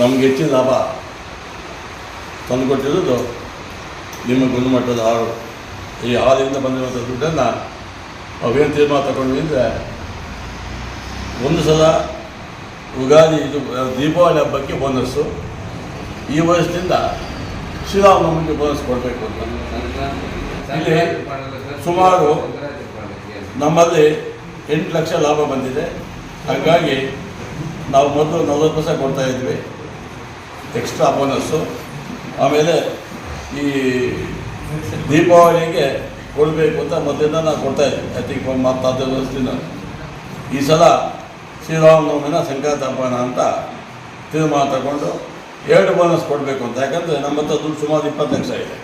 ನಮ್ಗೆ ಹೆಚ್ಚಿನ ಲಾಭ. ತಂದುಕೊಟ್ಟಿರೋದು ನಿಮ್ಮ ಗುಣಮಟ್ಟದ ಹಾಲು ಈ ಹಾಲಿಂದ ಬಂದಿರುವಂಥ ದುಡ್ಡನ್ನು ಅವೇನು ತೀರ್ಮಾನ ತಗೊಂಡ್ವಿ ಅಂದರೆ ಒಂದು ಸಲ ಯುಗಾದಿ ಇದು ದೀಪಾವಳಿ ಹಬ್ಬಕ್ಕೆ ಬೋನಸ್ಸು ಈ ವರ್ಷದಿಂದ ಶ್ರೀರಾಮನವಮಿಗೆ ಬೋನಸ್ ಕೊಡಬೇಕು ಅಂತ ಇಲ್ಲಿ ಸುಮಾರು ನಮ್ಮಲ್ಲಿ ಎಂಟು ಲಕ್ಷ ಲಾಭ ಬಂದಿದೆ. ಹಾಗಾಗಿ ನಾವು ಮೊದಲು ನಲ್ವತ್ತು ಪರ್ಸೆಂಟ್ ಕೊಡ್ತಾ ಇದ್ವಿ. ಎಕ್ಸ್ಟ್ರಾ ಬೋನಸ್ಸು ಆಮೇಲೆ ಈ ದೀಪಾವಳಿಗೆ ಕೊಡಬೇಕು ಅಂತ ಮೊದಲಿಂದ ನಾನು ಕೊಡ್ತಾಯಿದ್ದೆ ಐ ಥಿಂಕ್ ಒಂದು ಈ ಸಲ ಶ್ರೀರಾಮನವಮಿನ ಸಂಕ್ರಾಂತಿ ಹಬ್ಬನ ಅಂತ ತೀರ್ಮಾನ ತಗೊಂಡು ಎರಡು ಬೋನಸ್ ಕೊಡಬೇಕು ಅಂತ. ಯಾಕಂದರೆ ನಮ್ಮ ಹತ್ರ ದುಡ್ಡು ಸುಮಾರು ಇಪ್ಪತ್ತು ಲಕ್ಷ ಇದೆ.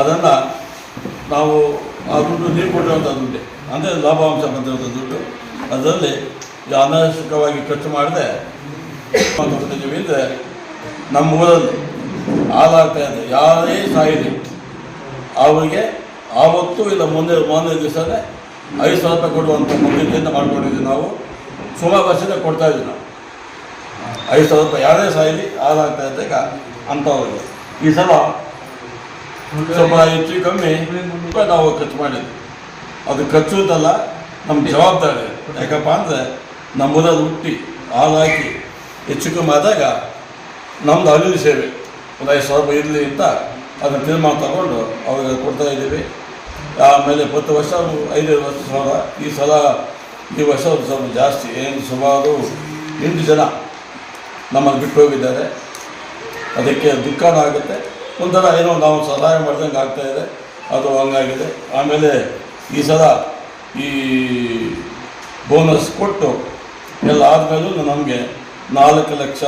ಅದನ್ನು ನಾವು ಆ ದುಡ್ಡು ನೀವು ಕೊಟ್ಟಿರುವಂಥ ದುಡ್ಡು, ಅಂದರೆ ಲಾಭಾಂಶ ಬಂದಿರುವಂಥ ದುಡ್ಡು, ಅದರಲ್ಲಿ ಅನಾವಶ್ಯಕವಾಗಿ ಖರ್ಚು ಮಾಡದೆ ಕೊಟ್ಟಿದ್ದೀವಿ. ಅಂದರೆ ನಮ್ಮ ಊರಲ್ಲಿ ಹಾಲಾಗ್ತಾ ಇದೆ ಯಾರೇ ಸಾಯಿರಿ ಅವರಿಗೆ ಆವತ್ತು ಇಲ್ಲ ಮುಂದೆ ಮೊನ್ನೆ ದಿವಸನೇ ಐದು ಸಾವಿರ ರೂಪಾಯಿ ಕೊಡುವಂಥ ಮುಂದಿನಿಂದ ಮಾಡ್ಕೊಂಡಿದ್ದೀವಿ ನಾವು. ಸುಮಾರು ವರ್ಷದ ಕೊಡ್ತಾ ಇದ್ದೀವಿ ನಾವು. ಐದು ಸಾವಿರ ರೂಪಾಯಿ ಯಾರೇ ಸಾಯಿಲಿ ಹಾಲಾಗ್ತಾ ಇದ್ದಾಗ ಅಂಥವ್ರಿಗೆ. ಈ ಸಲ ಸ್ವಲ್ಪ ಹೆಚ್ಚು ಕಮ್ಮಿ ನಾವು ಖರ್ಚು ಮಾಡಿದ್ವಿ. ಅದು ಖರ್ಚು ಅಂತಲ್ಲ ನಮ್ಮ ಜವಾಬ್ದಾರಿ. ಯಾಕಪ್ಪ ಅಂದರೆ ನಮ್ಮೂರಲ್ಲಿ ಹುಟ್ಟಿ ಹಾಲು ಹಾಕಿ ಹೆಚ್ಚು ಕಮ್ಮಿ ಆದಾಗ ನಮ್ಮದು ಅಲ್ಲಿ ಸೇವೆ. ಒಂದು ಐದು ಸಾವಿರ ರೂಪಾಯಿ ಇರಲಿ ಅಂತ ಅದನ್ನು ತೀರ್ಮಾನ ತಗೊಂಡು ಅವ್ರಿಗೆ ಕೊಡ್ತಾ ಇದ್ದೀವಿ. ಆಮೇಲೆ ಹತ್ತು ವರ್ಷ ಐದೈದು ವರ್ಷ ಸಾವಿರ. ಈ ಸಲ ಈ ವರ್ಷ ಸ್ವಲ್ಪ ಜಾಸ್ತಿ, ಏನು ಸುಮಾರು ಎಂಟು ಜನ ನಮ್ಮನ್ನು ಬಿಟ್ಟು ಹೋಗಿದ್ದಾರೆ. ಅದಕ್ಕೆ ದುಃಖನೂ ಆಗುತ್ತೆ. ಒಂಥರ ಏನೋ ನಾವು ಸಹಾಯ ಮಾಡ್ದಂಗೆ ಆಗ್ತಾಯಿದೆ ಅದು ಹಂಗಾಗಿದೆ. ಆಮೇಲೆ ಈ ಸಲ ಈ ಬೋನಸ್ ಕೊಟ್ಟು ಎಲ್ಲ ಆದಮೇಲೂ ನಮಗೆ ನಾಲ್ಕು ಲಕ್ಷ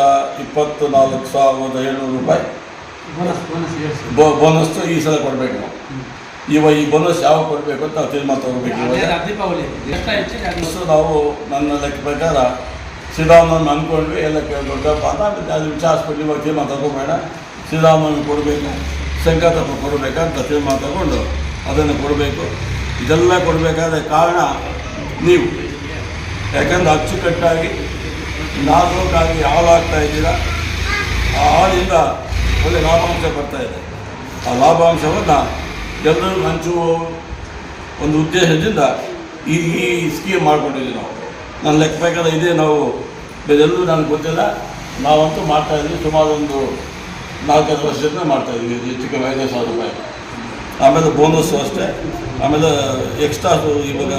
ಇಪ್ಪತ್ತು ನಾಲ್ಕು ಸಾವಿರದ ಏಳ್ನೂರು ರೂಪಾಯಿ. ಬೋ ಬೋನಸ್ ಈ ಸಲ ಕೊಡಬೇಕು. ನಾವು ಇವಾಗ ಈ ಬೋನಸ್ ಯಾವಾಗ ಕೊಡಬೇಕು ಅಂತ ನಾವು ತೀರ್ಮಾನ ತಗೋಬೇಕು ನಾವು ನನ್ನ ಲೆಕ್ಕ ಪ್ರಕಾರ ಸಿದ್ದರಾಮಯ್ಯ ಅಂದ್ಕೊಂಡ್ವಿ ಎಲ್ಲ ಕೇಳ್ಕೊಳ್ತಪ್ಪ ಅಂತ ಅದು ವಿಚಾರಿಸ್ಬಿಟ್ಟು ಇವಾಗ ತೀರ್ಮಾನ ತಗೋಬೇಡ. ಸಿದ್ದರಾಮಯ್ಯ ಕೊಡಬೇಕು ಸಂಕಲ್ಪ ಕೊಡಬೇಕಂತ ತೀರ್ಮಾನ ತಗೊಂಡು ಅದನ್ನು ಕೊಡಬೇಕು. ಇದೆಲ್ಲ ಕೊಡಬೇಕಾದ ಕಾರಣ ನೀವು. ಯಾಕಂದ್ರೆ ಅಚ್ಚುಕಟ್ಟಾಗಿ ನಾಲ್ಕಾಗಿ ಹಾಲು ಹಾಕ್ತಾ ಇದ್ದೀರಾ? ಆ ಹಾಲಿಂದ ಒಳ್ಳೆ ಲಾಭಾಂಶ ಬರ್ತಾ ಇದೆ. ಆ ಲಾಭಾಂಶವನ್ನು ಎಲ್ಲರೂ ಹಂಚುವ ಒಂದು ಉದ್ದೇಶದಿಂದ ಈ ಈ ಸ್ಕೀಮ್ ಮಾಡ್ಕೊಂಡಿದ್ದೀವಿ ನಾವು. ನನ್ನ ಲೆಕ್ಕ ಪ್ರಕಾರ ಇದೇ ನಾವು ಬೇರೆಲ್ಲೂ ನನಗೆ ಗೊತ್ತಿಲ್ಲ. ನಾವಂತೂ ಮಾಡ್ತಾ ಇದ್ವಿ ಸುಮಾರು ಒಂದು ನಾಲ್ಕೈದು ವರ್ಷದಿಂದ ಮಾಡ್ತಾ ಇದ್ವಿ ಹೆಚ್ಚು ಕಮ್ಮಿ ಐದೈದು ಸಾವಿರ ರೂಪಾಯಿ. ಆಮೇಲೆ ಬೋನಸ್ಸು ಅಷ್ಟೇ. ಆಮೇಲೆ ಎಕ್ಸ್ಟ್ರಾ ಇವಾಗ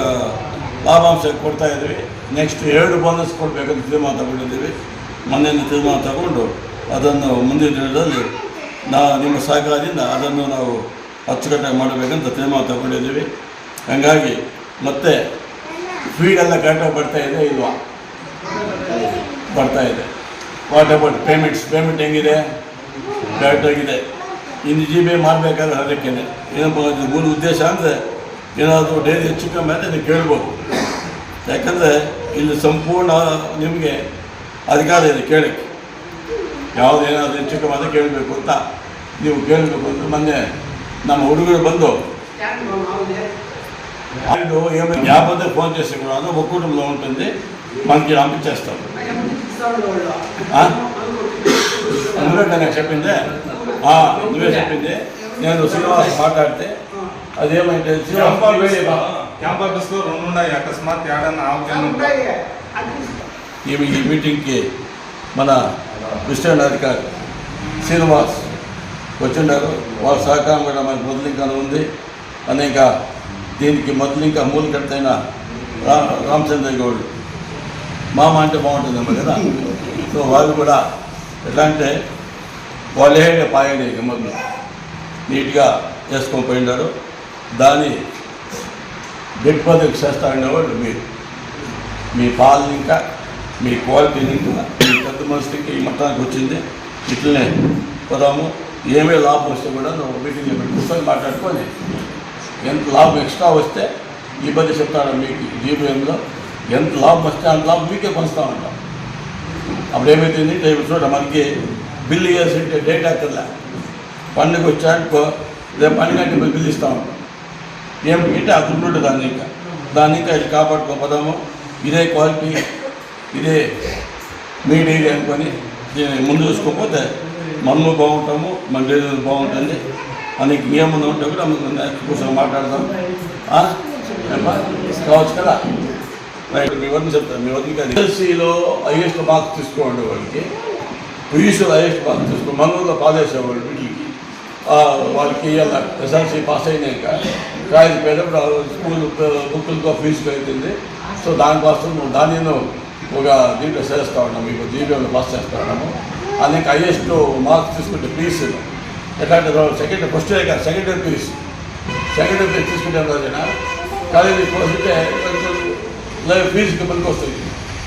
ಲಾಭಾಂಶ ಕೊಡ್ತಾ ಇದ್ವಿ ನೆಕ್ಸ್ಟ್ ಎರಡು ಬೋನಸ್ ಕೊಡಬೇಕಂತ ತೀರ್ಮಾನ ತಗೊಂಡಿದ್ದೀವಿ. ಮೊನ್ನೆಯಿಂದ ತೀರ್ಮಾನ ತಗೊಂಡು ಅದನ್ನು ಮುಂದಿನ ದಿನದಲ್ಲಿ ನಾ ನಿಮ್ಮ ಸಹಕಾರದಿಂದ ಅದನ್ನು ನಾವು ಅಚ್ಚುಕಟ್ಟಾಗಿ ಮಾಡಬೇಕಂತ ತೀರ್ಮಾನ ತಗೊಂಡಿದ್ದೀವಿ. ಹಾಗಾಗಿ ಮತ್ತೆ ಫೀಡೆಲ್ಲ ಬರ್ತಾ ಇದೆ ಇಲ್ವಾ? ಬರ್ತಾ ಇದೆ. ವಾಟ್ ಅಬೌಟ್ ಪೇಮೆಂಟ್ಸ್ ಪೇಮೆಂಟ್ ಹೆಂಗಿದೆ? ಕರೆಕ್ಟಾಗಿದೆ ಇನ್ನು ಜಿ ಬಿ ಮಾಡಬೇಕಾದ್ರೆ ಅದಕ್ಕೆ ಏನಪ್ಪ ಮೂಲ ಉದ್ದೇಶ ಅಂದರೆ ಏನಾದರೂ ಡೈಲಿ ಹೆಚ್ಚು ಕಮ್ಮಿ ಅಂತ ನೀವು ಕೇಳ್ಬೋದು. ಯಾಕಂದರೆ ಇಲ್ಲಿ ಸಂಪೂರ್ಣ ನಿಮಗೆ ಅಧಿಕಾರ ಇದೆ ಕೇಳಕ್ಕೆ ಯಾವುದು ಏನಾದರೂ ಹೆಚ್ಚು ಕಮ್ಮಿ ಅಂತ ಕೇಳಬೇಕು ಅಂತ ನೀವು ಕೇಳಬೇಕು ಅಂತ ಮೊನ್ನೆ ನಮ್ಮ ಹುಡುಗರು ಬಂದು వాళ్ళు ఏమైనా లేకపోతే ఫోన్ చేసి కూడా ఒక్కటంలో ఉంటుంది మనకి పంపించేస్తాం ఆ? అందులో నాకు చెప్పిందే ఆ, నువ్వే చెప్పింది నేను శ్రీనివాస్ మాట్లాడితే అదేమంటే శ్రీనివాస్ వేడి బా. క్యాంపస్లో రెండు ఉన్నాయి అకస్మాత్ ఏడన్నా ఆవుతాను ఈ మీటింగ్కి మన క్రిస్టియన్ అధికారి శ్రీనివాస్ వచ్చిండారు. వాళ్ళ సహకారం కూడా మనకు మొదలు ఇంకా ఉంది. అనేక దీనికి మొదలు ఇంకా మూల కట్టైన రా రామచంద్ర గౌడ్. మామ అంటే బాగుంటుందేమో కదా? సో వాళ్ళు కూడా ఎట్లా అంటే వాళ్ళే పాయండి ఇక మొదలు నీట్గా చేసుకొని పోయినారు దాని గట్టి చేస్తా ఉండేవాళ్ళు మీరు మీ పాలు ఇంకా మీ క్వాలిటీని ఇంకా మీ పెద్ద మనిషికి ఈ మట్టానికి వచ్చింది. ఇట్లనే పోదాము. ఏమే లాభం వస్తే కూడా నువ్వు మీటింగ్లో పెట్టి. మాట్లాడుకొని ఎంత లాభం ఎక్స్ట్రా వస్తే ఈ పది చెప్తాడు మీకు జీవితంలో ఎంత లాభం వస్తే అంత లాభం మీకే పంచుతూ ఉంటాం. అప్పుడు ఏమైతుంది? ఇప్పుడు చూడ మనకి బిల్లు వేసింటే డేట్ అక్కర్లే పండుగ వచ్చాక రేపు పని అంటే మేము బిల్లు ఇస్తా ఉంటాం. ఏమిటంటే ఆ దుడ్డు దాన్ని ఇంకా. దాన్ని ఇంకా ఇది కాపాడుకోపోదాము ఇదే క్వాలిటీ ఇదే మీడియా అనుకొని ముందు చూసుకోకపోతే మనము బాగుంటాము మన డెలివరీ బాగుంటుంది అని ఏముంది ఉంటే కూడా మనం కూర్చొని మాట్లాడదాం. కావచ్చు కదా? రైట్ మీ వద్ద చెప్తాను మీ వద్ద కానీ ఎస్ఎల్సీలో హైయెస్ట్ మార్క్స్ తీసుకోండి వాళ్ళకి పీయూసీలో హైయెస్ట్ మార్క్స్ తీసుకో మనూరులో పాలేసే వాళ్ళకి ఇవ్వాలి ఎస్ఎల్సీ పాస్ అయినాక కాయలు పోయినప్పుడు స్కూల్ బుక్కులతో ఫీజు అవుతుంది సో దానికోసం దాన్ని దాన్ని ఒక దీంట్లో చేస్తూ ఉన్నాము మీకు జీబీలో పాస్ చేస్తూ ఉన్నాము. అనేక హైయెస్ట్ మార్క్స్ తీసుకుంటే పీసీలో ఎట్లాంటి సెకండ్ ఫస్ట్ ఇయర్ కాదు సెకండ్ ఇయర్ పీస్ సెకండ్ ఇయర్ పీస్ తీసుకుంటే రోజున? కాలేజీ పోస్తే లైఫ్ ఫీజుకి పనికి వస్తుంది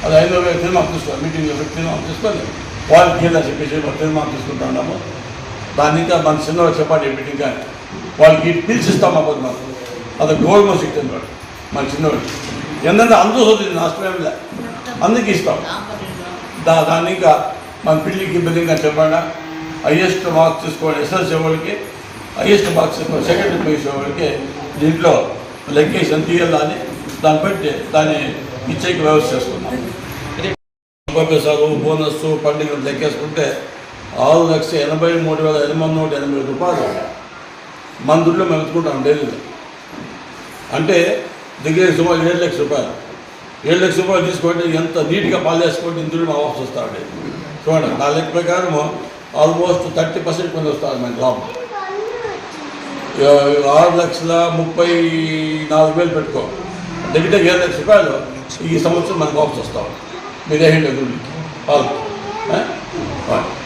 అది ఐదో వేల తీర్మానం తీసుకోవాలి మీటింగ్లో తీర్మానం తీసుకొని వాళ్ళకి ఇలా చెప్పేసి తీర్మానం తీసుకుంటూ ఉన్నాము. దాన్ని ఇంకా మన చిన్నవాళ్ళు చెప్పండి మీటింగ్ కానీ. వాళ్ళకి పిలిచిస్తాం అవ్వదు మాకు? అది గౌరవం సిక్తుంది వాడు మన చిన్నవాడు ఎందుకంటే అందరూ చదువుతుంది నష్టమేమిలే అందుకే ఇస్తాం. దా దాన్ని ఇంకా మన పిల్లికి బిల్లింగ్ అని చెప్పండి. హయ్యెస్ట్ మార్క్స్ తీసుకోవాలి ఎస్ఎల్సీ వాళ్ళకి హైయెస్ట్ మార్క్స్ తీసుకోవాలి సెకండ్ పొజిషన్ వాళ్ళకి దీంట్లో లెక్కేసి ఎంత తీయాలని దాన్ని బట్టి దాన్ని ఇచ్చేకి వ్యవస్థ చేసుకున్నాం. పంపిస్తారు బోనస్ పండుగలు లెక్కేసుకుంటే ఆరు లక్షల ఎనభై మూడు వేల ఎనిమిది నూట ఎనభై రూపాయలు. మన దుడ్లో మేము ఎత్తుకుంటాం డైలీలో అంటే దగ్గర సుమారు ఏడు లక్షల రూపాయలు. ఏడు లక్షల రూపాయలు తీసుకుంటే ఎంత నీట్గా పాలు చేసుకుంటే ఇందులో మా వాపస్ వస్తూ చూడండి నా లెక్క ప్రకారం ఆల్మోస్ట్ థర్టీ పర్సెంట్ మంది వస్తుంది మన లాభం ఆరు లక్షల ముప్పై నాలుగు వేలు పెట్టుకో. దగ్గర ఏడు లక్షల రూపాయలు ఈ సంవత్సరం మనకు వాపస్ వస్తాం. మీరు వేయండి పాలు.